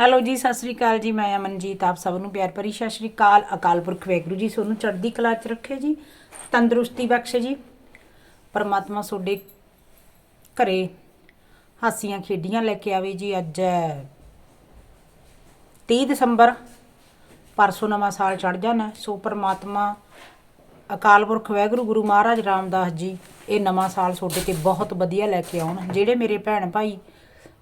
Hello ਜੀ, ਸਤਿ ਸ੍ਰੀ ਅਕਾਲ ਜੀ, ਮੈਂ ਅਮਨਜੀਤ ਆਪ ਸਭ ਨੂੰ ਪਿਆਰ ਭਰੀ ਸਤਿ ਸ੍ਰੀ ਅਕਾਲ। ਅਕਾਲ ਪੁਰਖ ਵਾਹਿਗੁਰੂ ਜੀ ਤੁਹਾਨੂੰ ਚੜ੍ਹਦੀ ਕਲਾ ਚ ਰੱਖੇ ਜੀ, ਤੰਦਰੁਸਤੀ ਬਖਸ਼ੇ ਜੀ। ਪਰਮਾਤਮਾ ਤੁਹਾਡੇ ਘਰੇ ਹਾਸੀਆਂ ਖੇਡੀਆਂ ਲੈ ਕੇ ਆਵੇ ਜੀ ਅੱਜ ਹੈ 30 ਦਸੰਬਰ, ਪਰਸੋਂ ਨਵਾਂ ਸਾਲ ਚੜ ਜਾਣਾ। ਸੋ ਪਰਮਾਤਮਾ, ਅਕਾਲ ਪੁਰਖ ਵਾਹਿਗੁਰੂ, ਗੁਰੂ ਮਹਾਰਾਜ ਰਾਮਦਾਸ ਜੀ, ਇਹ ਨਵਾਂ ਸਾਲ ਤੁਹਾਡੇ ਤੇ ਬਹੁਤ ਵਧੀਆ ਲੈ ਕੇ ਆਉਣ। ਜਿਹੜੇ ਮੇਰੇ ਭੈਣ ਭਾਈ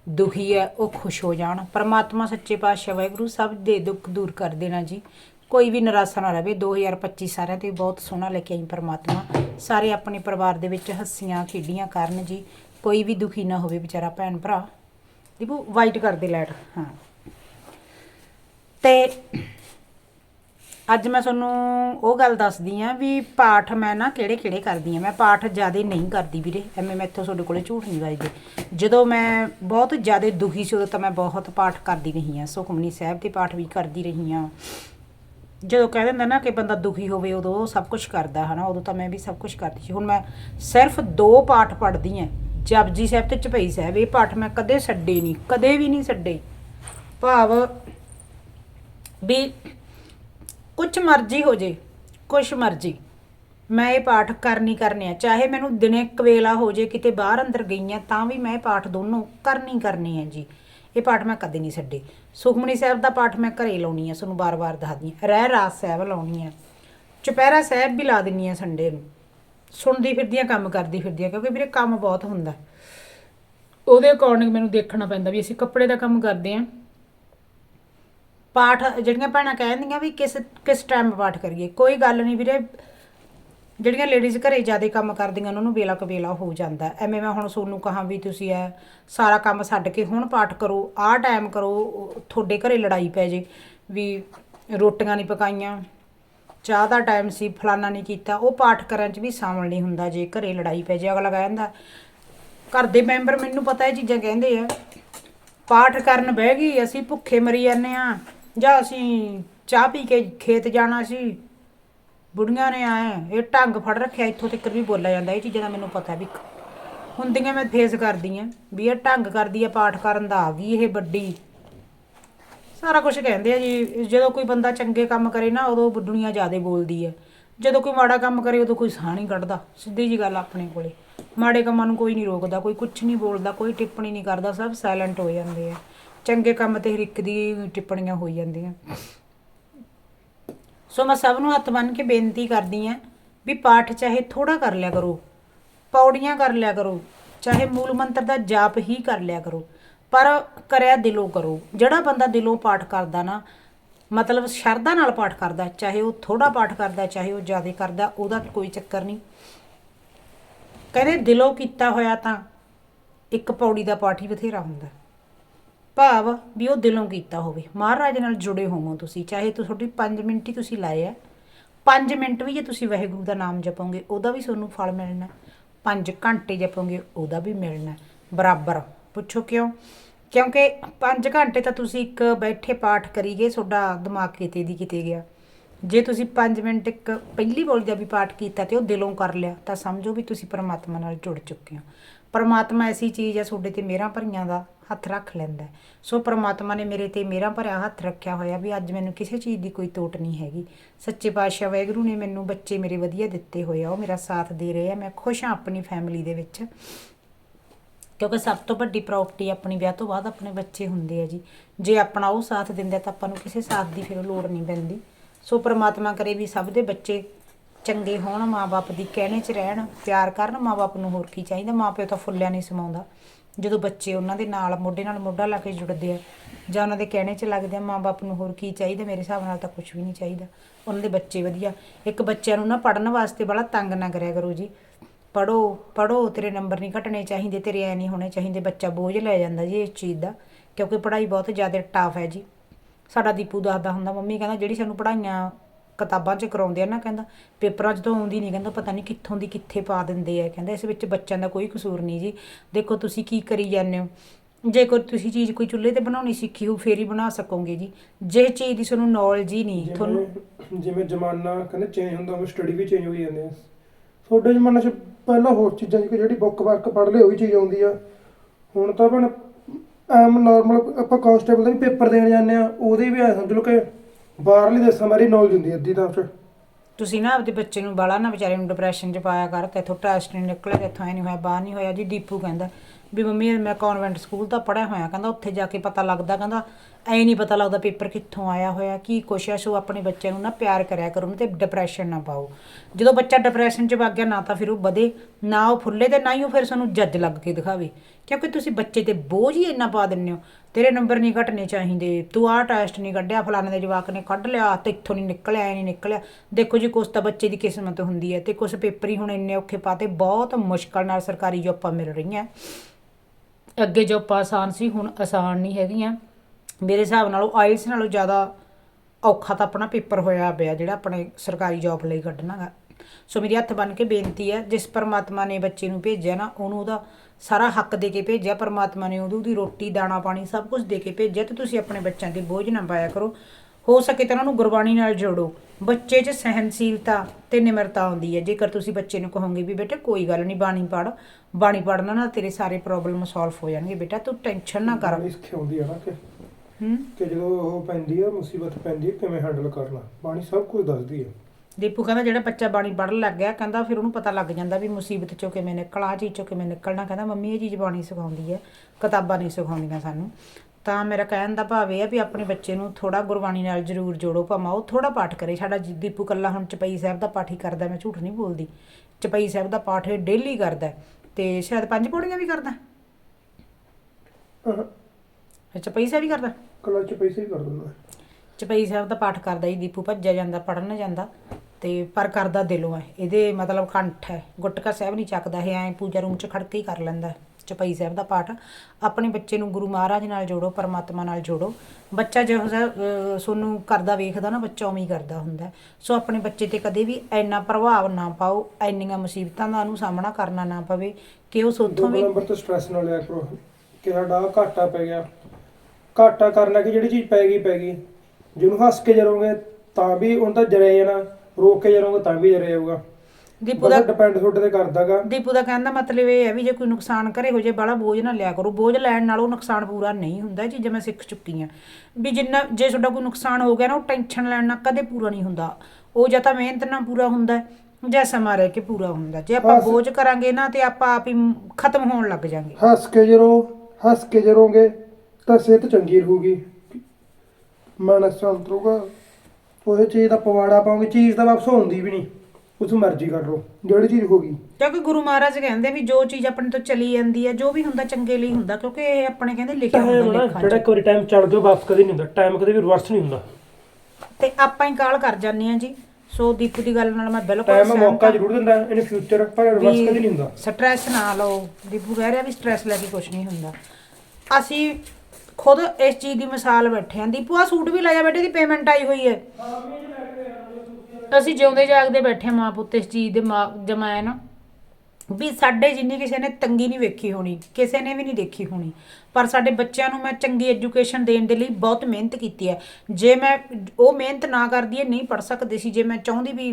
ਦੁਖੀ ਹੈ, ਉਹ ਖੁਸ਼ ਹੋ ਜਾਣ। ਪਰਮਾਤਮਾ ਸੱਚੇ ਪਾਤਸ਼ਾਹ ਵਾਹਿਗੁਰੂ, ਸਭ ਦੇ ਦੁੱਖ ਦੂਰ ਕਰ ਦੇਣਾ ਜੀ। ਕੋਈ ਵੀ ਨਿਰਾਸ਼ਾ ਨਾ ਰਵੇ 2025 ਸਾਰਿਆਂ ਤੇ ਬਹੁਤ ਸੋਹਣਾ ਲੈ ਕੇ ਆਈ ਪਰਮਾਤਮਾ। ਸਾਰੇ ਆਪਣੇ ਪਰਿਵਾਰ ਦੇ ਵਿੱਚ ਹੱਸੀਆਂ, ਖੇਡੀਆਂ ਕਰਨ ਜੀ। ਕੋਈ ਵੀ ਦੁਖੀ ਨਾ ਹੋਵੇ ਵਿਚਾਰਾ ਭੈਣ ਭਰਾ। ਦੀਪੂ ਵਾਈਟ ਕਰ ਦੇ ਲਾਈਟ ਹਾਂ। ਤੇ ਅੱਜ ਮੈਂ ਤੁਹਾਨੂੰ ਉਹ ਗੱਲ ਦੱਸਦੀ ਆ ਵੀ ਪਾਠ ਮੈਂ ਨਾ ਕਿਹੜੇ ਕਿਹੜੇ ਕਰਦੀ ਆ ਮੈਂ ਪਾਠ ਜ਼ਿਆਦਾ ਨਹੀਂ ਕਰਦੀ ਵੀਰੇ, ਐਵੇਂ ਮੈਥੋਂ ਤੁਹਾਡੇ ਕੋਲੇ ਝੂਠ ਨਹੀਂ ਵੱਜਦੇ। ਜਦੋਂ ਮੈਂ ਬਹੁਤ ਜ਼ਿਆਦਾ ਦੁਖੀ ਸੀ, ਉਦੋਂ ਤਾਂ ਮੈਂ ਬਹੁਤ ਪਾਠ ਕਰਦੀ ਰਹੀ ਆ ਸੁਖਮਨੀ ਸਾਹਿਬ ਦੇ ਪਾਠ ਵੀ ਕਰਦੀ ਰਹੀ ਆ ਜਦੋਂ ਕਹਿ ਦਿੰਦਾ ਨਾ ਕਿ ਬੰਦਾ ਦੁਖੀ ਹੋਵੇ, ਉਦੋਂ ਸਭ ਕੁਝ ਕਰਦਾ ਹਨਾ, ਉਦੋਂ ਤਾਂ ਮੈਂ ਵੀ ਸਭ ਕੁਝ ਕਰਦੀ ਸੀ। ਹੁਣ ਮੈਂ ਸਿਰਫ ਦੋ ਪਾਠ ਪੜ੍ਹਦੀ ਆ ਜਪਜੀ ਸਾਹਿਬ ਤੇ ਚਪਈ ਸਾਹਿਬ, ਇਹ ਪਾਠ ਮੈਂ ਕਦੇ ਛੱਡੇ ਨਹੀਂ, ਕਦੇ ਵੀ ਨਹੀਂ ਛੱਡੇ। ਭਾਵ ਵੀ ਕੁਛ ਮਰਜ਼ੀ ਹੋ ਜੇ, ਕੁਛ ਮਰਜ਼ੀ। ਮੈਂ ਇਹ ਪਾਠ ਕਰਨੀ ਕਰਨੇ ਆ, ਚਾਹੇ ਮੈਨੂੰ ਦਿਨੇ ਕਵੇਲਾ ਹੋ ਜੇ, ਕਿਤੇ ਬਾਹਰ ਅੰਦਰ ਗਈ ਆ ਤਾਂ ਵੀ ਮੈਂ ਇਹ ਪਾਠ ਦੋਨੋਂ ਕਰਨੀ ਕਰਨੀ ਹੈ ਜੀ। ਇਹ ਪਾਠ ਮੈਂ ਕਦੇ ਨਹੀਂ ਛੱਡੇ। ਸੁਖਮਨੀ ਸਾਹਿਬ ਦਾ ਪਾਠ ਮੈਂ ਘਰੇ ਲਾਉਣੀ ਆ, ਤੁਹਾਨੂੰ ਬਾਰ-ਬਾਰ ਦੱਸਦੀ ਆ। ਰਹਿ ਰਾਤ ਸਾਹਿਬ ਲਾਉਣੀ ਆ। ਚੁਪਹਿਰਾ ਸਾਹਿਬ ਵੀ ਲਾ ਦਿੰਨੀ ਆ ਸੰਡੇ ਨੂੰ। ਸੁਣਦੀ ਫਿਰਦੀ ਆ, ਕੰਮ ਕਰਦੀ ਫਿਰਦੀ ਆ, ਕਿਉਂਕਿ ਵੀਰੇ ਕੰਮ ਬਹੁਤ ਹੁੰਦਾ। ਉਹਦੇ ਅਕੋਰਡਿੰਗ ਮੈਨੂੰ ਦੇਖਣਾ ਪੈਂਦਾ ਵੀ ਅਸੀਂ ਕੱਪੜੇ ਦਾ ਕੰਮ ਕਰਦੇ ਆ। ਪਾਠ ਜਿਹੜੀਆਂ ਭੈਣਾਂ ਕਹਿੰਦੀਆਂ ਵੀ ਕਿਸ ਕਿਸ ਟਾਈਮ ਪਾਠ ਕਰੀਏ। ਕੋਈ ਗੱਲ ਨਹੀਂ ਵੀਰੇ। ਜਿਹੜੀਆਂ ਲੇਡੀਜ਼ ਘਰੇ ਜ਼ਿਆਦਾ ਕੰਮ ਕਰਦੀਆਂ ਉਹਨਾਂ ਨੂੰ ਵੇਲਾ ਕਵੇਲਾ ਹੋ ਜਾਂਦਾ। ਐਵੇਂ ਮੈਂ ਹੁਣ ਸੋਨੂੰ ਕਹਾਂ ਵੀ ਤੁਸੀਂ ਐ ਸਾਰਾ ਕੰਮ ਛੱਡ ਕੇ ਹੁਣ ਪਾਠ ਕਰੋ, ਆਹ ਟਾਈਮ ਕਰੋ, ਤੁਹਾਡੇ ਘਰੇ ਲੜਾਈ ਪੈ ਜੇ, ਵੀ ਰੋਟੀਆਂ ਨਹੀਂ ਪਕਾਈਆਂ, ਚਾਹ ਦਾ ਟਾਈਮ ਸੀ, ਫਲਾਨਾ ਨਹੀਂ ਕੀਤਾ, ਉਹ ਪਾਠ ਕਰਨ 'ਚ ਵੀ ਸ਼ਾਮਲ ਨਹੀਂ ਹੁੰਦਾ ਜੇ ਘਰੇ ਲੜਾਈ ਪੈ ਜੇ, ਅਗਲਾ ਕਹਿੰਦਾ ਘਰ ਦੇ ਮੈਂਬਰ ਮੈਨੂੰ ਪਤਾ ਇਹ ਚੀਜ਼ਾਂ ਕਹਿੰਦੇ ਆ, ਪਾਠ ਕਰਨ ਬਹਿ ਗਈ, ਅਸੀਂ ਭੁੱਖੇ ਮਰੀ ਜਾਂਦੇ ਆ ਜਾਂ ਅਸੀਂ ਚਾਹ ਪੀ ਕੇ ਖੇਤ ਜਾਣਾ ਸੀ, ਬੁੜੀਆਂ ਨੇ ਆਏ ਇਹ ਢੰਗ ਫੜ ਰੱਖਿਆ, ਇੱਥੋਂ ਤੱਕ ਵੀ ਬੋਲਿਆ ਜਾਂਦਾ, ਇਹ ਚੀਜ਼ਾਂ ਦਾ ਮੈਨੂੰ ਪਤਾ ਵੀ ਹੁੰਦੀਆਂ ਮੈਂ ਫੇਸ ਕਰਦੀ ਆ ਵੀ ਇਹ ਢੰਗ ਕਰਦੀ ਆ ਪਾਠ ਕਰਨ ਦਾ ਆ ਗਈ ਇਹ ਵੱਡੀ। ਸਾਰਾ ਕੁਝ ਕਹਿੰਦੇ ਆ ਜੀ, ਜਦੋਂ ਕੋਈ ਬੰਦਾ ਚੰਗੇ ਕੰਮ ਕਰੇ ਨਾ, ਉਦੋਂ ਦੁਨੀਆ ਜ਼ਿਆਦਾ ਬੋਲਦੀ ਹੈ ਜਦੋਂ ਕੋਈ ਮਾੜਾ ਕੰਮ ਕਰੇ, ਉਦੋਂ ਕੋਈ ਸਾਹ ਨਹੀਂ ਕੱਢਦਾ, ਸਿੱਧੀ ਜੀ ਗੱਲ ਆਪਣੇ ਕੋਲੇ। ਮਾੜੇ ਕੰਮਾਂ ਨੂੰ ਕੋਈ ਨਹੀਂ ਰੋਕਦਾ, ਕੋਈ ਕੁਝ ਨਹੀਂ ਬੋਲਦਾ, ਕੋਈ ਟਿੱਪਣੀ ਨਹੀਂ ਕਰਦਾ, ਸਭ ਸਾਇਲੈਂਟ ਹੋ ਜਾਂਦੇ ਆ। ਚੰਗੇ ਕੰਮ ਤੇ ਹਰ ਇੱਕ ਦੀ ਟਿੱਪਣੀਆਂ ਹੋਈ ਜਾਂਦੀਆਂ। ਸੋ ਮੈਂ ਸਭ ਨੂੰ ਹੱਥ ਬੰਨ੍ਹ ਕੇ ਬੇਨਤੀ ਕਰਦੀ ਆ ਵੀ ਪਾਠ ਚਾਹੇ ਥੋੜਾ ਕਰ ਲਿਆ ਕਰੋ, ਪੌੜੀਆਂ ਕਰ ਲਿਆ ਕਰੋ, ਚਾਹੇ ਮੂਲ ਮੰਤਰ ਦਾ ਜਾਪ ਹੀ ਕਰ ਲਿਆ ਕਰੋ, ਪਰ ਕਰਿਆ ਦਿਲੋਂ ਕਰੋ। ਜਿਹੜਾ ਬੰਦਾ ਦਿਲੋਂ ਪਾਠ ਕਰਦਾ ਨਾ, ਮਤਲਬ ਸ਼ਰਧਾ ਨਾਲ ਪਾਠ ਕਰਦਾ, ਚਾਹੇ ਉਹ ਥੋੜਾ ਪਾਠ ਕਰਦਾ, ਚਾਹੇ ਉਹ ਜ਼ਿਆਦਾ ਕਰਦਾ, ਉਹਦਾ ਕੋਈ ਚੱਕਰ ਨਹੀਂ। ਕਹਿੰਦੇ ਦਿਲੋਂ ਕੀਤਾ ਹੋਇਆ ਤਾਂ ਇੱਕ ਪੌੜੀ ਦਾ ਪਾਠ ਹੀ ਬਥੇਰਾ ਹੁੰਦਾ। ਭਾਵ ਵੀ ਉਹ ਦਿਲੋਂ ਕੀਤਾ ਹੋਵੇ। ਮਹਾਰਾਜ ਨਾਲ ਜੁੜੇ ਹੋਵੋ ਤੁਸੀਂ। ਚਾਹੇ ਤੁਹਾਡੀ 5 ਮਿੰਟ ਹੀ ਤੁਸੀਂ ਲਾਏ ਆ। 5 ਮਿੰਟ ਵੀ ਜੇ ਤੁਸੀਂ ਵਾਹਿਗੁਰੂ ਦਾ ਨਾਮ ਜਪੋਗੇ, ਉਹਦਾ ਵੀ ਤੁਹਾਨੂੰ ਫਲ ਮਿਲਣਾ। 5 ਘੰਟੇ ਜਪੋਗੇ, ਉਹਦਾ ਵੀ ਮਿਲਣਾ। ਬਰਾਬਰ। ਪੁੱਛੋ ਕਿਉਂ? ਕਿਉਂਕਿ 5 ਘੰਟੇ ਤਾਂ ਤੁਸੀਂ ਇੱਕ ਬੈਠੇ ਪਾਠ ਕਰੀਗੇ ਤੁਹਾਡਾ ਦਿਮਾਗ ਕਿਤੇ ਦੀ ਕਿਤੇ ਗਿਆ। ਜੇ ਤੁਸੀਂ 5 ਮਿੰਟ ਇੱਕ ਪਹਿਲੀ ਬੋਲ ਦਾ ਵੀ ਪਾਠ ਕੀਤਾ ਤੇ ਉਹ ਦਿਲੋਂ ਕਰ ਲਿਆ, ਤਾਂ ਸਮਝੋ ਵੀ ਤੁਸੀਂ ਪਰਮਾਤਮਾ ਨਾਲ ਜੁੜ ਚੁੱਕੇ ਹੋ। ਪਰਮਾਤਮਾ ਐਸੀ ਚੀਜ਼ ਹੈ, ਤੁਹਾਡੇ ਤੇ ਮੇਰਾ ਭਰੀਆਂ ਦਾ ਹੱਥ ਰੱਖ ਲੈਂਦਾ ਸੋ ਪਰਮਾਤਮਾ ਨੇ ਮੇਰੇ ਤੇ ਮੇਰਾ ਭਰਿਆ ਹੱਥ ਰੱਖਿਆ ਹੋਇਆ ਵੀ ਅੱਜ ਮੈਨੂੰ ਕਿਸੇ ਚੀਜ਼ ਦੀ ਕੋਈ ਤੋਟ ਨਹੀਂ ਹੈਗੀ। ਸੱਚੇ ਪਾਤਸ਼ਾਹ ਵਾਹਿਗੁਰੂ ਨੇ ਮੈਨੂੰ ਬੱਚੇ ਮੇਰੇ ਵਧੀਆ ਦਿੱਤੇ ਹੋਏ ਆ, ਉਹ ਮੇਰਾ ਸਾਥ ਦੇ ਰਹੇ ਆ, ਮੈਂ ਖੁਸ਼ ਹਾਂ ਆਪਣੀ ਫੈਮਿਲੀ ਦੇ ਵਿੱਚ। ਕਿਉਂਕਿ ਸਭ ਤੋਂ ਵੱਡੀ ਪ੍ਰਾਪਰਟੀ ਆਪਣੀ ਵਿਆਹ ਤੋਂ ਬਾਅਦ ਆਪਣੇ ਬੱਚੇ ਹੁੰਦੇ ਆ ਜੀ। ਜੇ ਆਪਣਾ ਉਹ ਸਾਥ ਦਿੰਦਾ ਤਾਂ ਆਪਾਂ ਨੂੰ ਕਿਸੇ ਸਾਥ ਦੀ ਫਿਰ ਲੋੜ ਨਹੀਂ ਪੈਂਦੀ। ਸੋ ਪ੍ਰਮਾਤਮਾ ਕਰੇ ਵੀ ਸਭ ਦੇ ਬੱਚੇ ਚੰਗੇ ਹੋਣ ਮਾਪੇ ਦੀ ਕਹਿਣੇ 'ਚ ਰਹਿਣ, ਪਿਆਰ ਕਰਨ ਮਾਪੇ ਨੂੰ ਹੋਰ ਕੀ ਚਾਹੀਦਾ? ਮਾਪੇ ਤਾਂ ਫੁੱਲਿਆਂ ਨਹੀਂ ਸਮਾਉਂਦਾ। ਜਦੋਂ ਬੱਚੇ ਉਹਨਾਂ ਦੇ ਨਾਲ, ਮੋਢੇ ਨਾਲ ਮੋਢਾ ਲਾ ਕੇ ਜੁੜਦੇ ਆ ਜਾਂ ਉਹਨਾਂ ਦੇ ਕਹਿਣੇ 'ਚ ਲੱਗਦੇ ਆ ਮਾਪੇ ਨੂੰ ਹੋਰ ਕੀ ਚਾਹੀਦਾ? ਮੇਰੇ ਹਿਸਾਬ ਨਾਲ ਤਾਂ ਕੁਝ ਵੀ ਨਹੀਂ ਚਾਹੀਦਾ। ਉਹਨਾਂ ਦੇ ਬੱਚੇ ਵਧੀਆ। ਇੱਕ ਬੱਚਿਆਂ ਨੂੰ ਨਾ ਪੜਨ ਵਾਸਤੇ ਬੜਾ ਤੰਗ ਨਾ ਕਰਿਆ ਕਰੋ ਜੀ। ਪੜੋ ਪੜੋ ਤੇਰੇ ਨੰਬਰ ਨਹੀਂ ਘਟਣੇ ਚਾਹੀਦੇ, ਤੇਰੇ ਐ ਨਹੀਂ ਹੋਣੇ ਚਾਹੀਦੇ। ਬੱਚਾ ਬੋਝ ਲੈ ਜਾਂਦਾ ਜੀ ਇਸ ਚੀਜ਼ ਦਾ, ਕਿਉਂਕਿ ਪੜ੍ਹਾਈ ਬਹੁਤ ਜ਼ਿਆਦਾ ਟਫ ਹੈ ਜੀ। ਸਾਡਾ ਦੀਪੂ ਦੱਸਦਾ ਹੁੰਦਾ, ਮੰਮੀ ਕਹਿੰਦਾ ਜਿਹੜੀ ਸਾਨੂੰ ਪੜ੍ਹਾਈਆਂ ਕਿਤਾਬਾਂ 'ਚ ਕਰਾਉਂਦੇ ਆ ਨਾ ਕਹਿੰਦਾ ਪੇਪਰਾਂ 'ਚ ਤਾਂ ਆਉਂਦੀ ਨਹੀਂ ਕਹਿੰਦਾ ਪਤਾ ਨਹੀਂ ਕਿੱਥੋਂ ਦੀ ਕਿੱਥੇ ਪਾ ਦਿੰਦੇ ਆ ਕਹਿੰਦਾ ਇਸ ਵਿੱਚ ਬੱਚਿਆਂ ਦਾ ਕੋਈ ਕਸੂਰ ਨਹੀਂ ਜੀ। ਦੇਖੋ ਤੁਸੀਂ ਕੀ ਕਰੀ ਜਾਂਦੇ ਹੋ। ਜੇ ਕੋਈ ਤੁਸੀਂ ਚੀਜ਼ ਕੋਈ ਚੁੱਲ੍ਹੇ ਤੇ ਬਣਾਉਣੀ ਸਿੱਖੀ ਹੋ ਫੇਰ ਹੀ ਬਣਾ ਸਕੋਗੇ ਜੀ। ਜੇ ਚੀਜ਼ ਦੀ ਤੁਹਾਨੂੰ ਨੌਲੇਜ ਹੀ ਨਹੀਂ ਤੁਹਾਨੂੰ ਜਿਵੇਂ ਜ਼ਮਾਨਾ ਕਹਿੰਦੇ ਚੇਂਜ ਹੁੰਦਾ ਉਹ ਸਟੱਡੀ ਵੀ ਚੇਂਜ ਹੋਈ ਜਾਂਦੀ ਆ। ਤੁਹਾਡੇ ਜ਼ਮਾਨੇ 'ਚ ਪਹਿਲਾਂ ਹੋਰ ਚੀਜ਼ਾਂ ਸੀ ਜਿਹੜੀ ਬੁੱਕ ਵਰਕ ਪੜ੍ਹ ਲਈ ਉਹੀ ਚੀਜ਼ ਆਉਂਦੀ ਆ। ਹੁਣ ਤਾਂ ਭਣ ਆਮ ਨਾਰਮਲ ਆਪਾਂ ਕਾਂਸਟੇਬਲ ਦਾ ਵੀ ਪੇਪਰ ਦੇਣ ਜਾਂਦੇ ਆ ਉਹਦੇ ਵੀ ਐ ਸਮਝ ਲਓ ਕਿ ਬਾਹਰਲੀ ਦੇਸ਼ਾਂ ਬਾਰੇ ਨੌਲੇਜ ਹੁੰਦੀ ਹੈ ਅੱਧੀ ਤਾਂ ਫਿਰ। ਤੁਸੀਂ ਨਾ ਆਪਦੇ ਬੱਚੇ ਨੂੰ ਬਾਲਾ ਨਾ ਵਿਚਾਰੇ ਨੂੰ ਡਿਪਰੈਸ਼ਨ 'ਚ ਪਾਇਆ ਕਰ, ਤੇ ਇੱਥੋਂ ਟੈਸਟ ਨਹੀਂ ਨਿਕਲੇ, ਤੇ ਇੱਥੋਂ ਐ ਨਹੀਂ ਹੋਇਆ, ਬਾਹਰ ਨਹੀਂ ਹੋਇਆ, ਜੀ ਦੀਪੂ ਕਹਿੰਦਾ ਵੀ ਮੰਮੀ ਮੈਂ ਕਨਵੈਂਟ ਸਕੂਲ ਤਾਂ ਪੜਿਆ ਹੋਇਆ, ਕਹਿੰਦਾ ਉੱਥੇ ਜਾ ਕੇ ਪਤਾ ਲੱਗਦਾ, ਕਹਿੰਦਾ ਐ ਨਹੀਂ ਪਤਾ ਲੱਗਦਾ ਪੇਪਰ ਕਿੱਥੋਂ ਆਇਆ ਹੋਇਆ, ਕੀ ਕੁਛ ਹੈ ਸੋ ਆਪਣੇ ਬੱਚਿਆਂ ਨੂੰ ਨਾ ਪਿਆਰ ਕਰਿਆ ਕਰੋ ਤੇ ਡਿਪਰੈਸ਼ਨ ਨਾ ਪਾਓ। ਜਦੋਂ ਬੱਚਾ ਡਿਪਰੈਸ਼ਨ 'ਚ ਵਗ ਗਿਆ, ਨਾ ਤਾਂ ਫਿਰ ਉਹ ਵਧੇ, ਨਾ ਉਹ ਫੁੱਲੇ ਤੇ ਨਾ ਹੀ ਉਹ ਫਿਰ ਸਾਨੂੰ ਜੱਜ ਲੱਗ ਕੇ ਦਿਖਾਵੇ। ਕਿਉਂਕਿ ਤੁਸੀਂ ਬੱਚੇ ਤੇ ਬੋਝ ਹੀ ਇੰਨਾ ਪਾ ਦਿੰਦੇ ਹੋ, ਤੇਰੇ ਨੰਬਰ ਨਹੀਂ ਘਟਣੇ ਚਾਹੀਦੇ, ਤੂੰ ਆਹ ਟੈਸਟ ਨਹੀਂ ਕੱਢਿਆ, ਫਲਾਣੇ ਦੇ ਜਵਾਕ ਨੇ ਕੱਢ ਲਿਆ, ਤੇ ਇੱਥੋਂ ਨਹੀਂ ਨਿਕਲਿਆ, ਐ ਨਹੀਂ ਨਿਕਲਿਆ। ਦੇਖੋ ਜੀ, ਕੁਛ ਤਾਂ ਬੱਚੇ ਦੀ ਕਿਸਮਤ ਹੁੰਦੀ ਹੈ ਤੇ ਕੁਛ ਪੇਪਰ ਹੀ ਹੁਣ ਇੰਨੇ ਔਖੇ ਪਾਤੇ, ਬਹੁਤ ਮੁਸ਼ਕਲ ਨਾਲ ਸਰਕਾਰੀ ਜੋਬਾਂ ਮਿਲ ਰਹੀਆਂ। ਅੱਗੇ ਜੋਬਾਂ ਆਸਾਨ ਸੀ, ਹੁਣ ਆਸਾਨ ਨਹੀਂ ਹੈਗੀਆਂ। ਮੇਰੇ ਹਿਸਾਬ ਨਾਲ ਉਹ ਆਇਲਸ ਨਾਲੋਂ ਜ਼ਿਆਦਾ ਔਖਾ ਤਾਂ ਆਪਣਾ ਪੇਪਰ ਹੋਇਆ ਪਿਆ ਜਿਹੜਾ ਆਪਣੇ ਸਰਕਾਰੀ ਜੌਬ ਲਈ ਕੱਢਣਾਗਾ ਸੋ ਮੇਰੀ ਹੱਥ ਬੰਨ ਕੇ ਬੇਨਤੀ ਹੈ, ਜਿਸ ਪਰਮਾਤਮਾ ਨੇ ਬੱਚੇ ਨੂੰ ਭੇਜਿਆ ਨਾ, ਉਹਨੂੰ ਉਹਦਾ ਸਾਰਾ ਹੱਕ ਦੇ ਕੇ ਭੇਜਿਆ। ਪਰਮਾਤਮਾ ਨੇ ਉਹਦੀ ਉਹਦੀ ਰੋਟੀ, ਦਾਣਾ ਪਾਣੀ ਸਭ ਕੁਝ ਦੇ ਕੇ ਭੇਜਿਆ ਤੇ ਤੁਸੀਂ ਆਪਣੇ ਬੱਚਿਆਂ ਤੇ ਬੋਝ ਨਾ ਪਾਇਆ ਕਰੋ। ਹੋ ਸਕੇ ਤਾਂ ਉਹਨਾਂ ਨੂੰ ਗੁਰਬਾਣੀ ਨਾਲ ਜੋੜੋ। ਬੱਚੇ 'ਚ ਸਹਿਨਸ਼ੀਲਤਾ ਤੇ ਨਿਮਰਤਾ ਆਉਂਦੀ ਹੈ। ਜੇਕਰ ਤੁਸੀਂ ਬੱਚੇ ਨੂੰ ਕਹੋਗੇ ਵੀ ਬੇਟਾ ਕੋਈ ਗੱਲ ਨਹੀਂ, ਬਾਣੀ ਪੜ ਬਾਣੀ ਪੜਨਾ ਨਾਲ ਤੇਰੇ ਸਾਰੇ ਪ੍ਰੋਬਲਮ ਸੋਲਵ ਹੋ ਜਾਣਗੇ ਬੇਟਾ। ਤੂੰ ਟੈਨਸ਼ਨ ਨਾ ਕਰ। ਬਾਣੀ ਸਿਖਾਉਂਦੀ ਆ ਨਾ ਕਿ ਹੂੰ। ਕਿ ਜਦੋਂ ਉਹ ਪੈਂਦੀ ਆ ਮੁਸੀਬਤ ਪੈਂਦੀ ਕਿਵੇਂ ਹੈਂਡਲ ਕਰਨਾ? ਬਾਣੀ ਸਭ ਕੁਝ ਦੱਸਦੀ ਹੈ ਦੀਪੂ ਕਹਿੰਦਾ ਜਿਹੜਾ ਬੱਚਾ ਬਾਣੀ ਪੜ੍ਹਨ ਲੱਗ ਗਿਆ ਕਹਿੰਦਾ ਫਿਰ ਉਹਨੂੰ ਪਤਾ ਲੱਗ ਜਾਂਦਾ ਵੀ ਮੁਸੀਬਤ ਚੋਂ ਕਿਵੇਂ ਨਿਕਲ ਆ ਚੀਜ਼ ਚੋਂ ਕਿਵੇਂ ਨਿਕਲਣਾ। ਕਹਿੰਦਾ ਮੰਮੀ ਇਹ ਚੀਜ਼ ਬਾਣੀ ਸਿਖਾਉਂਦੀ ਹੈ ਕਿਤਾਬਾਂ ਨਹੀਂ ਸਿਖਾਉਂਦੀਆਂ ਸਾਨੂੰ। ਤਾਂ ਮੇਰਾ ਕਹਿਣ ਦਾ ਭਾਵ ਇਹ ਹੈ ਵੀ ਆਪਣੇ ਬੱਚੇ ਨੂੰ ਥੋੜਾ ਗੁਰਬਾਣੀ ਨਾਲ ਜ਼ਰੂਰ ਜੋੜੋ ਭਾਵੇਂ। ਉਹ ਥੋੜਾ ਪਾਠ ਕਰੇ। ਸਾਡਾ ਦੀਪੂ ਕੱਲਾ ਹੁਣ ਚਪਈ ਸਾਹਿਬ ਦਾ ਪਾਠ ਹੀ ਕਰਦਾ ਮੈਂ ਝੂਠ ਨਹੀਂ ਬੋਲਦੀ। ਚਪਈ ਸਾਹਿਬ ਦਾ ਪਾਠ ਇਹ ਡੇਲੀ ਕਰਦਾ ਤੇ ਸ਼ਾਇਦ ਪੰਜ ਪੌੜੀਆਂ ਵੀ ਕਰਦਾ? ਚਪਈ ਸਾਹਿਬ ਵੀ ਕਰਦਾ? ਕਲਾ ਚ ਪੈਸੇ ਹੀ ਕਰ ਦਿੰਦਾ। ਚਪਈ ਸਾਹਿਬ ਦਾ ਪਾਠ ਕਰਦਾ ਹੀ ਦੀਪੂ ਭੱਜਿਆ ਜਾਂਦਾ ਪੜਨ ਜਾਂਦਾ ਤੇ ਪਰ ਕਰਦਾ ਦਿਲੋਂ ਹੈ ਇਹਦੇ ਮਤਲਬ ਕੰਠ ਹੈ ਗੁਟਕਾ ਸਾਹਿਬ ਨਹੀਂ ਚੱਕਦਾ ਇਹ ਐ ਪੂਜਾ ਰੂਮ 'ਚ ਖੜ ਕੇ ਹੀ ਕਰ ਲੈਂਦਾ ਚਪਈ ਸਾਹਿਬ ਦਾ ਪਾਠ ਆਪਣੇ ਬੱਚੇ ਨੂੰ ਗੁਰੂ ਮਹਾਰਾਜ ਨਾਲ ਜੋੜੋ ਪਰਮਾਤਮਾ ਨਾਲ ਜੋੜੋ। ਬੱਚਾ ਜਿਹੋ ਜਿਹਾ ਸੋਨੂੰ ਕਰਦਾ ਵੇਖਦਾ ਨਾ ਬੱਚਾ ਉਵੇਂ ਹੀ ਕਰਦਾ ਹੁੰਦਾ ਹੈ। ਸੋ ਆਪਣੇ ਬੱਚੇ ਤੇ ਕਦੇ ਵੀ ਇੰਨਾ ਪ੍ਰਭਾਵ ਨਾ ਪਾਓ ਇੰਨੀਆਂ ਮੁਸੀਬਤਾਂ ਦਾ ਉਹਨੂੰ ਸਾਹਮਣਾ ਕਰਨਾ ਨਾ ਪਵੇ ਕਿ ਉਹ ਸੋਥੋਂ ਦੋ ਵੀ ਨੰਬਰ ਤੇ ਸਟ੍ਰੈਸ ਨਾ ਲਿਆ ਕਰੋ। ਕਿ ਸਾਡਾ ਆਹ ਘਾਟਾ ਪੈ ਗਿਆ। ਘਾਟਾ ਕਰਨਾ ਕਿ ਜਿਹੜੀ ਚੀਜ਼ ਪੈ ਗਈ ਪੈ ਗਈ। ਜਿਹਨੂੰ ਹੱਸ ਕੇ ਜਰੋਗੇ ਤਾਂ ਵੀ ਉਹਨਾਂ ਦਾ ਜਰੇ ਜਾਣਾ ਰੋਕ ਕੇ ਜਰੋਗੇ ਤਾਂ ਵੀ ਜਰੇ ਜਾਊਗਾ ਦੀਪੂ ਦਾ ਡਿਪੈਂਡ ਤੁਹਾਡੇ ਤੇ ਕਰਦਾਗਾ। ਦੀਪੂ ਦਾ ਕਹਿਣ ਦਾ ਮਤਲਬ ਇਹ ਹੈ ਵੀ ਜੇ ਕੋਈ ਨੁਕਸਾਨ ਕਰੇ ਹੋ ਜੇ ਬੜਾ ਬੋਝ ਨਾ ਲਿਆ ਕਰੋ। ਬੋਝ ਲੈਣ ਨਾਲ ਉਹ ਨੁਕਸਾਨ ਪੂਰਾ ਨਹੀਂ ਹੁੰਦਾ ਇਹ ਚੀਜ਼ਾਂ ਮੈਂ ਸਿੱਖ ਚੁੱਕੀ ਹਾਂ ਵੀ ਜਿੰਨਾ ਜੇ ਤੁਹਾਡਾ ਕੋਈ ਨੁਕਸਾਨ ਹੋ ਗਿਆ ਨਾ ਉਹ ਟੈਨਸ਼ਨ ਲੈਣ ਨਾਲ ਕਦੇ ਪੂਰਾ ਨਹੀਂ ਹੁੰਦਾ। ਉਹ ਜਾਂ ਤਾਂ ਮਿਹਨਤ ਨਾਲ ਪੂਰਾ ਹੁੰਦਾ ਜਾਂ ਸਮਾਂ ਰਹਿ ਕੇ ਪੂਰਾ ਹੁੰਦਾ। ਜੇ ਆਪਾਂ ਬਸ। ਬੋਝ ਕਰਾਂਗੇ ਨਾ ਤੇ ਆਪਾਂ ਆਪ ਹੀ ਖਤਮ ਹੋਣ ਲੱਗ ਜਾਾਂਗੇ। ਹੱਸ ਕੇ ਜਰੋ ਹੱਸ ਕੇ ਜਰੋਗੇ। ਤਾਂ ਸਿਹਤ ਚੰਗੀ ਰਹੂਗੀ। ਮਨ ਸ਼ਾਂਤ ਰਹੂਗਾ ਉਹ ਚੀਜ਼ ਦਾ ਪਵਾੜਾ ਪਾਉਂਗੇ ਚੀਜ਼ ਤਾਂ ਵਾਪਸ ਹੁੰਦੀ ਵੀ ਨਹੀਂ। ਉਸ ਮਰਜ਼ੀ ਕਰ ਲਓ ਜਿਹੜੀ ਚੀਜ਼ ਹੋ ਗਈ। ਕਿਉਂਕਿ ਗੁਰੂ ਮਹਾਰਾਜ ਕਹਿੰਦੇ ਵੀ ਜੋ ਚੀਜ਼ ਆਪਣੇ ਤੋਂ ਚਲੀ ਜਾਂਦੀ ਹੈ ਜੋ ਵੀ ਹੁੰਦਾ ਚੰਗੇ ਲਈ ਹੁੰਦਾ ਕਿਉਂਕਿ ਇਹ ਆਪਣੇ ਕਹਿੰਦੇ ਲਿਖਿਆ ਹੁੰਦਾ ਲੇਖਾਂ 'ਚ। ਜਿਹੜਾ ਇੱਕ ਵਾਰੀ ਟਾਈਮ ਚੱਲ ਗਿਆ ਵਾਪਸ ਕਦੇ ਨਹੀਂ ਹੁੰਦਾ। ਟਾਈਮ ਕਦੇ ਵੀ ਰਿਵਰਸ ਨਹੀਂ ਹੁੰਦਾ। ਤੇ ਆਪਾਂ ਹੀ ਕਾਲ ਕਰ ਜਾਂਦੇ ਆ ਜੀ। ਸੋ ਦੀਪੂ ਦੀ ਗੱਲ ਨਾਲ ਮੈਂ ਬਿਲਕੁਲ ਟਾਈਮ ਮੌਕਾ। ਜ਼ਰੂਰ ਦਿੰਦਾ ਇਨ ਫਿਊਚਰ ਪਰ ਰਿਵਰਸ ਕਦੇ ਨਹੀਂ ਹੁੰਦਾ। ਸਟ੍ਰੈਸ ਨਾ ਲਓ। ਦੀਪੂ ਕਹਿ ਰਿਹਾ ਵੀ ਸਟ੍ਰੈਸ ਲੈ ਕੇ ਕੁਝ ਨਹੀਂ ਹੁੰਦਾ। ਅਸੀਂ ਖੁਦ ਇਸ ਚੀਜ਼ ਦੀ ਮਿਸਾਲ ਬੈਠੇ ਆਂ। ਦੀਪੂ ਆ ਸੂਟ ਵੀ ਲਾਇਆ ਬੈਠੇ ਦੀ ਪੇਮੈਂਟ ਆਈ ਹੋਈ ਹੈ। ਅਸੀਂ ਜਿਉਂਦੇ ਜਾਗਦੇ ਬੈਠੇ ਆਂ ਮਾਂ ਪੁੱਤ ਇਸ ਚੀਜ਼ ਦੇ ਜਮਾਇਆ ਨਾ ਵੀ ਸਾਡੇ ਜਿੰਨੀ ਕਿਸੇ ਨੇ ਤੰਗੀ ਨਹੀਂ ਵੇਖੀ ਹੋਣੀ, ਕਿਸੇ ਨੇ ਵੀ ਨਹੀਂ ਦੇਖੀ ਹੋਣੀ। ਪਰ ਸਾਡੇ ਬੱਚਿਆਂ ਨੂੰ ਮੈਂ ਚੰਗੀ ਐਜੂਕੇਸ਼ਨ ਦੇਣ ਦੇ ਲਈ ਬਹੁਤ ਮਿਹਨਤ ਕੀਤੀ ਹੈ। ਜੇ ਮੈਂ ਉਹ ਮਿਹਨਤ ਨਾ ਕਰਦੀ ਇਹ ਨਹੀਂ ਪੜ ਸਕਦੀ ਸੀ। ਜੇ ਮੈਂ ਚਾਹੁੰਦੀ ਵੀ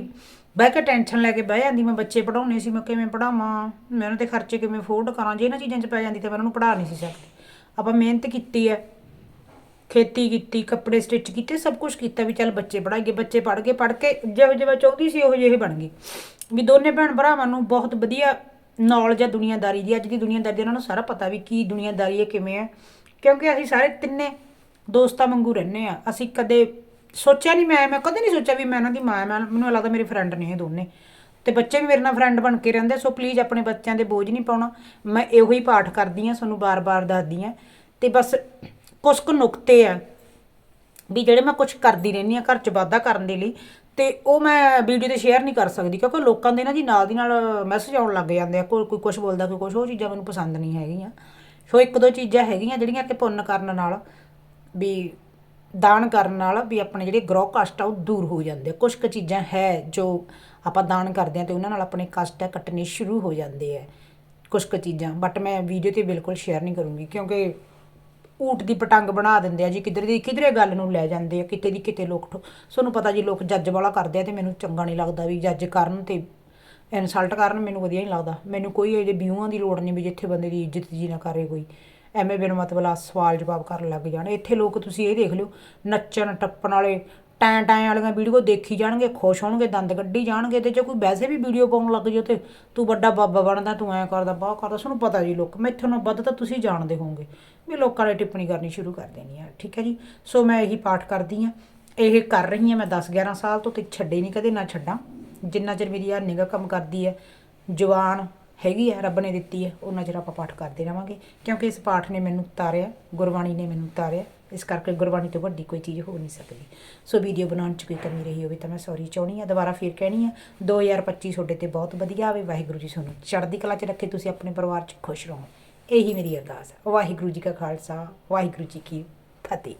ਬਹਿ ਕੇ ਟੈਨਸ਼ਨ ਲੈ ਕੇ ਬਹਿ ਜਾਂਦੀ, ਮੈਂ ਬੱਚੇ ਪੜਾਉਣੇ ਸੀ, ਮੈਂ ਕਿਵੇਂ ਪੜਾਵਾਂ ਮੈਂ ਉਹਨਾਂ ਦੇ ਖਰਚੇ ਕਿਵੇਂ ਅਫੋਰਡ ਕਰਾਂ? ਜੇ ਇਹਨਾਂ ਚੀਜ਼ਾਂ 'ਚ ਪੈ ਜਾਂਦੀ ਤਾਂ ਮੈਂ ਉਹਨਾਂ ਨੂੰ ਪੜਾ ਨਹੀਂ ਸੀ ਸਕਦੀ। ਆਪਾਂ ਮਿਹਨਤ ਕੀਤੀ ਹੈ, ਖੇਤੀ ਕੀਤੀ, ਕੱਪੜੇ ਸਟਿਚ ਕੀਤੇ, ਸਭ ਕੁਝ ਕੀਤਾ ਵੀ ਚੱਲ ਬੱਚੇ ਪੜਾਈਏ ਬੱਚੇ ਪੜ ਕੇ ਪੜ ਕੇ ਜਿਹੋ ਜਿਹਾ ਚਾਹੁੰਦੀ ਸੀ, ਉਹ ਜਿਹੇ ਬਣ ਗਏ। ਵੀ ਦੋਨੇ ਭੈਣ ਭਰਾਵਾਂ ਨੂੰ ਬਹੁਤ ਵਧੀਆ ਨੌਲੇਜ ਹੈ ਦੁਨੀਆਦਾਰੀ ਦੀ, ਅੱਜ ਦੀ ਦੁਨੀਆਦਾਰੀ ਦਾ ਉਹਨਾਂ ਨੂੰ ਸਾਰਾ ਪਤਾ ਵੀ ਕੀ ਦੁਨੀਆਦਾਰੀ ਹੈ, ਕਿਵੇਂ ਹੈ। ਕਿਉਂਕਿ ਅਸੀਂ ਸਾਰੇ ਤਿੰਨੇ ਦੋਸਤਾਂ ਵਾਂਗੂ ਰਹਿੰਦੇ ਆ ਅਸੀਂ ਕਦੇ ਸੋਚਿਆ ਨਹੀਂ ਮੈਂ ਮੈਂ ਕਦੇ ਨਹੀਂ ਸੋਚਿਆ ਵੀ ਮੈਂ ਇਹਨਾਂ ਦੀ ਮਾਂ ਮੈਂ, ਮੈਨੂੰ ਲੱਗਦਾ ਮੇਰੇ ਫਰੈਂਡ ਨੇ ਇਹ ਦੋਨੇ। ਤੇ ਬੱਚੇ ਵੀ ਮੇਰੇ ਨਾਲ ਫਰੈਂਡ ਬਣ ਕੇ ਰਹਿੰਦੇ ਸੋ ਪਲੀਜ਼ ਆਪਣੇ ਬੱਚਿਆਂ ਦੇ ਬੋਝ ਨਹੀਂ ਪਾਉਣਾ। ਮੈਂ ਇਹੋ ਹੀ ਪਾਠ ਕਰਦੀ ਆ ਤੁਹਾਨੂੰ ਬਾਰ-ਬਾਰ ਦੱਸਦੀ ਆ ਤੇ ਬਸ ਕੁਝ ਕੁ ਨੁਕਤੇ ਆ ਵੀ ਜਿਹੜੇ ਮੈਂ ਕੁਝ ਕਰਦੀ ਰਹਿੰਦੀ ਆ ਘਰ ਚ ਵਾਧਾ ਕਰਨ ਦੇ ਲਈ, ਤੇ ਉਹ ਮੈਂ ਵੀਡੀਓ ਤੇ ਸ਼ੇਅਰ ਨਹੀਂ ਕਰ ਸਕਦੀ, ਕਿਉਂਕਿ ਲੋਕਾਂ ਦੇ ਨਾ ਜੀ ਨਾਲ ਦੀ ਨਾਲ ਮੈਸੇਜ ਆਉਣ ਲੱਗ ਜਾਂਦੇ ਆ, ਕੋਈ ਕੋਈ ਕੁਝ ਬੋਲਦਾ, ਕੋਈ ਕੁਝ ਉਹ ਚੀਜ਼ਾਂ ਮੈਨੂੰ ਪਸੰਦ ਨਹੀਂ ਹੈਗੀਆਂ। ਸੋ ਇੱਕ ਦੋ ਚੀਜ਼ਾਂ ਹੈਗੀਆਂ ਜਿਹੜੀਆਂ ਕਿ ਪੁੰਨ ਕਰਨ ਨਾਲ, ਵੀ ਦਾਨ ਕਰਨ ਨਾਲ, ਵੀ ਆਪਣੇ ਜਿਹੜੇ ਗ੍ਰਹਿ ਕਸ਼ਟ ਆ ਉਹ ਦੂਰ ਹੋ ਜਾਂਦੇ ਆ। ਕੁਝ ਕੁ ਚੀਜ਼ਾਂ ਹੈ ਜੋ ਆਪਾਂ ਦਾਨ ਕਰਦੇ ਆ ਤੇ ਉਹਨਾਂ ਨਾਲ ਆਪਣੇ ਕਸ਼ਟ ਆ ਕੱਟਣੇ ਸ਼ੁਰੂ ਹੋ ਜਾਂਦੇ ਆ ਕੁਝ ਕੁ ਚੀਜ਼ਾਂ। ਬਟ ਮੈਂ ਵੀਡੀਓ ਤੇ ਬਿਲਕੁਲ ਸ਼ੇਅਰ ਨਹੀਂ ਕਰੂੰਗੀ ਕਿਉਂਕਿ ਊਟ ਦੀ ਪਟੰਗ ਬਣਾ ਦਿੰਦੇ ਆ ਜੀ, ਕਿਧਰ ਦੀ, ਕਿਧਰੇ ਗੱਲ ਨੂੰ ਲੈ ਜਾਂਦੇ ਆ, ਕਿਤੇ ਦੀ ਕਿਤੇ ਲੋਕ ਠੋ- ਤੁਹਾਨੂੰ ਪਤਾ ਜੀ ਲੋਕ ਜੱਜ ਵਾਲਾ ਕਰਦੇ ਆ ਤੇ ਮੈਨੂੰ ਚੰਗਾ ਨਹੀਂ ਲੱਗਦਾ ਵੀ ਜੱਜ ਕਰਨ ਤੇ ਇਨਸਲਟ ਕਰਨ ਮੈਨੂੰ ਵਧੀਆ ਨਹੀਂ ਲੱਗਦਾ। ਮੈਨੂੰ ਕੋਈ ਇਹਦੇ ਵਿਊਆਂ ਦੀ ਲੋੜ ਨਹੀਂ ਵੀ ਜਿੱਥੇ ਬੰਦੇ ਦੀ ਇੱਜ਼ਤ ਜੀ ਨਾ ਕਰੇ ਕੋਈ। ਐਵੇਂ ਬਿਨ ਮਤਲਬ ਸਵਾਲ ਜਵਾਬ ਕਰਨ ਲੱਗ ਜਾਣ। ਇੱਥੇ ਲੋਕ ਤੁਸੀਂ ਇਹ ਦੇਖ ਲਿਓ, ਨੱਚਣ, ਟੱਪਣ ਵਾਲੇ ਟੈਂ ਟੈਂ ਵਾਲੀਆਂ ਵੀਡੀਓ ਦੇਖੀ ਜਾਣਗੇ, ਖੁਸ਼ ਹੋਣਗੇ, ਦੰਦ ਕੱਢੀ ਜਾਣਗੇ ਤੇ ਜੇ ਕੋਈ ਵੈਸੇ ਵੀ ਵੀਡੀਓ ਪਾਉਣ ਲੱਗ ਜਾਓ ਤੇ ਤੂੰ ਵੱਡਾ ਬਾਬਾ ਬਣਦਾ, ਤੂੰ ਐ ਕਰਦਾ, ਬਾਹ ਕਰਦਾ ਤੁਹਾਨੂੰ ਪਤਾ ਜੀ ਲੋਕ ਮੈਥੋਂ ਨਾ ਵੱਧ ਤਾਂ ਤੁਸੀਂ ਜਾਣਦੇ ਹੋਵੋਗੇ। ਵੀ ਲੋਕਾਂ ਨੇ ਟਿੱਪਣੀ ਕਰਨੀ ਸ਼ੁਰੂ ਕਰ ਦੇਣੀ ਆ, ਠੀਕ ਹੈ ਜੀ? ਸੋ ਮੈਂ ਇਹੀ ਪਾਠ ਕਰਦੀ ਆ ਇਹ ਕਰ ਰਹੀ ਆ ਮੈਂ 10 11 ਸਾਲ ਤੋਂ, ਤੇ ਛੱਡੇ ਨਹੀਂ ਕਦੇ ਨਾ ਛੱਡਾਂ। ਜਿੰਨਾ ਚਿਰ ਮੇਰੀ ਆ ਨਿਗਾ ਕੰਮ ਕਰਦੀ ਹੈ, ਜਵਾਨ ਹੈਗੀ ਆ, ਰੱਬ ਨੇ ਦਿੱਤੀ ਹੈ ਉਹਨਾਂ ਚਿਰ ਆਪਾਂ ਪਾਠ ਕਰਦੇ ਰਵਾਂਗੇ। ਕਿਉਂਕਿ ਇਸ ਪਾਠ ਨੇ ਮੈਨੂੰ ਤਾਰਿਆ, ਗੁਰਬਾਣੀ ਨੇ ਮੈਨੂੰ ਤਾਰਿਆ, ਇਸ ਕਰਕੇ ਗੁਰਬਾਣੀ ਤੋਂ ਵੱਡੀ ਕੋਈ ਚੀਜ਼ ਹੋ ਨਹੀਂ ਸਕਦੀ। ਸੋ ਵੀਡੀਓ ਬਣਾਉਣ ਚ ਕੋਈ ਕਮੀ ਰਹੀ ਹੋਵੇ ਤਾਂ ਮੈਂ ਸੌਰੀ ਚਾਹੁੰਦੀ ਆ ਦੁਬਾਰਾ ਫੇਰ ਕਹਿਣੀ ਆ 2025 ਤੁਹਾਡੇ ਤੇ ਬਹੁਤ ਵਧੀਆ ਆਵੇ, ਵਾਹਿਗੁਰੂ ਜੀ ਤੁਹਾਨੂੰ ਚੜ੍ਹਦੀ ਕਲਾ ਚ ਰੱਖੇ, ਤੁਸੀਂ ਆਪਣੇ ਪਰਿਵਾਰ ਚ ਖੁਸ਼ ਰਹੋ। ਇਹੀ ਮੇਰੀ ਅਰਦਾਸ ਹੈ ਵਾਹਿਗੁਰੂ ਜੀ ਕਾ ਖਾਲਸਾ, ਵਾਹਿਗੁਰੂ ਜੀ ਕੀ ਫਤਿਹ।